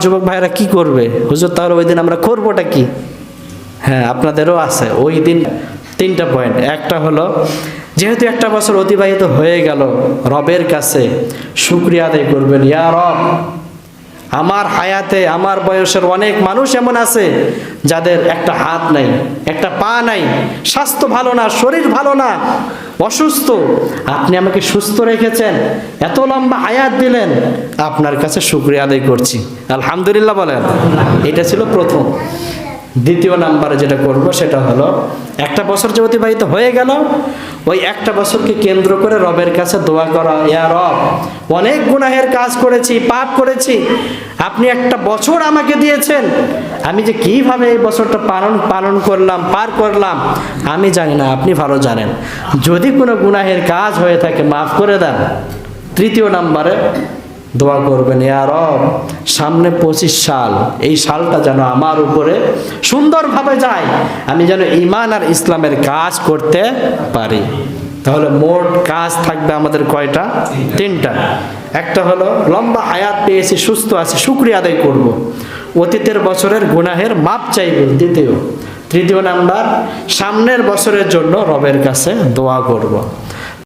যুবক ভাইরা কি করবে? হুজুর, তাহলে ওই দিন আমরা করবোটা কি? হ্যাঁ আপনাদেরও আছে। ওই দিন তিনটা পয়েন্ট একটা হলো, যেহেতু একটা বছর অতিবাহিত হয়ে গেল রবের কাছে, শুক্রিয়া আদায় করবেন। ইয়া রব আমার হায়াতে, আমার বয়সের অনেক মানুষ এমন আছে যাদের একটা হাত নাই, একটা পা নাই, স্বাস্থ্য ভালো না, শরীর ভালো না, অসুস্থ। আপনি আমাকে সুস্থ রেখেছেন, এত লম্বা আয়াত দিলেন, আপনার কাছে শুক্রিয়া আদায় করছি। আলহামদুলিল্লাহ বলেন, এটা ছিল প্রথম। দ্বিতীয় নাম্বারে যেটা করব সেটা হলো, একটা বছর যে অতিবাহিত হয়ে গেল, ওই একটা বছরকে কেন্দ্র করে রবের কাছে দোয়া করা, ইয়া রব, অনেক গুনাহের কাজ করেছি, পাপ করেছি, আপনি একটা বছর আমাকে দিয়েছেন, আমি যে কীভাবে এই বছরটা পালন পালন করলাম, পার করলাম, আমি জানি না, আপনি ভালো জানেন। যদি কোনো গুনাহের কাজ হয়ে থাকে, মাফ করে দেন। তৃতীয় নাম্বারে দোয়া করবেন রব, সামনে পঁচিশ সাল, এই সালটা যেন আমার উপরে সুন্দরভাবে যায়, আমি যেন ইমান আর ইসলামের কাজ করতে পারি তাহলে মোট কাজ থাকবে আমাদের কয়টা তিনটা একটা হলো, লম্বা আয়াত পেয়েছি, সুস্থ আছি, শুক্রিয়া আদায় করব। অতীতের বছরের গুনাহের মাপ চাইব, দ্বিতীয় তৃতীয় নাম্বার, সামনের বছরের জন্য রবের কাছে দোয়া করব।